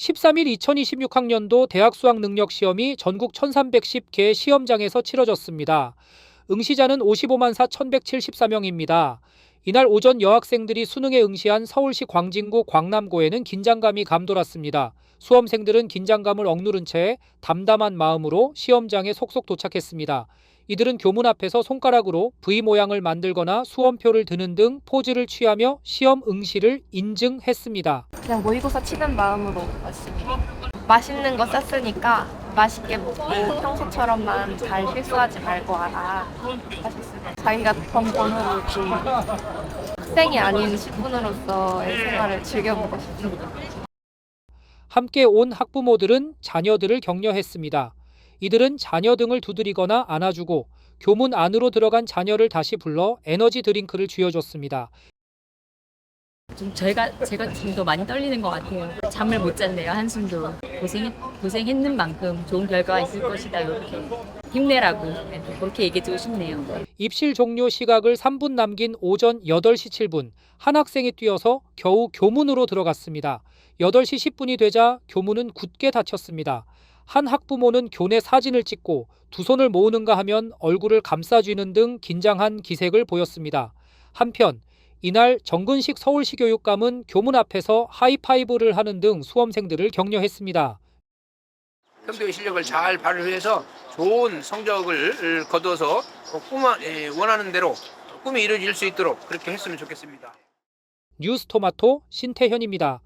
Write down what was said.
13일 2026학년도 대학 수학 능력 시험이 전국 1310개 시험장에서 치러졌습니다. 응시자는 55만 4,174명입니다. 이날 오전 여학생들이 수능에 응시한 서울시 광진구 광남고에는 긴장감이 감돌았습니다. 수험생들은 긴장감을 억누른 채 담담한 마음으로 시험장에 속속 도착했습니다. 이들은 교문 앞에서 손가락으로 V 모양을 만들거나 수험표를 드는 등 포즈를 취하며 시험 응시를 인증했습니다. 그냥 모의고사 치는 마음으로 왔습니다. 맛있는 거 쌌으니까 맛있게 먹고 평소처럼만 잘 실수하지 말고 와라 하셨습니다. 자기가 번 번호를 좀 학생이 아닌 신분으로서의 생활을 즐겨보고 싶습니다. 함께 온 학부모들은 자녀들을 격려했습니다. 이들은 자녀 등을 두드리거나 안아주고 교문 안으로 들어간 자녀를 다시 불러 에너지 드링크를 쥐어줬습니다. 좀 제가 지금 더 많이 떨리는 것 같아요. 잠을 못 잤네요. 한숨도 고생 고생했는 만큼 좋은 결과가 있을 것이다. 이렇게 힘내라고 네, 그렇게 얘기해주고 싶네요. 입실 종료 시각을 3분 남긴 오전 8시 7분 한 학생이 뛰어서 겨우 교문으로 들어갔습니다. 8시 10분이 되자 교문은 굳게 닫혔습니다. 한 학부모는 교내 사진을 찍고 두 손을 모으는가 하면 얼굴을 감싸쥐는 등 긴장한 기색을 보였습니다. 한편 이날 정근식 서울시 교육감은 교문 앞에서 하이파이브를 하는 등 수험생들을 격려했습니다. 평소의 실력을 잘 발휘해서 좋은 성적을 거둬서 꿈 원하는 대로 꿈이 이루어질 수 있도록 그렇게 했으면 좋겠습니다. 뉴스토마토 신태현입니다.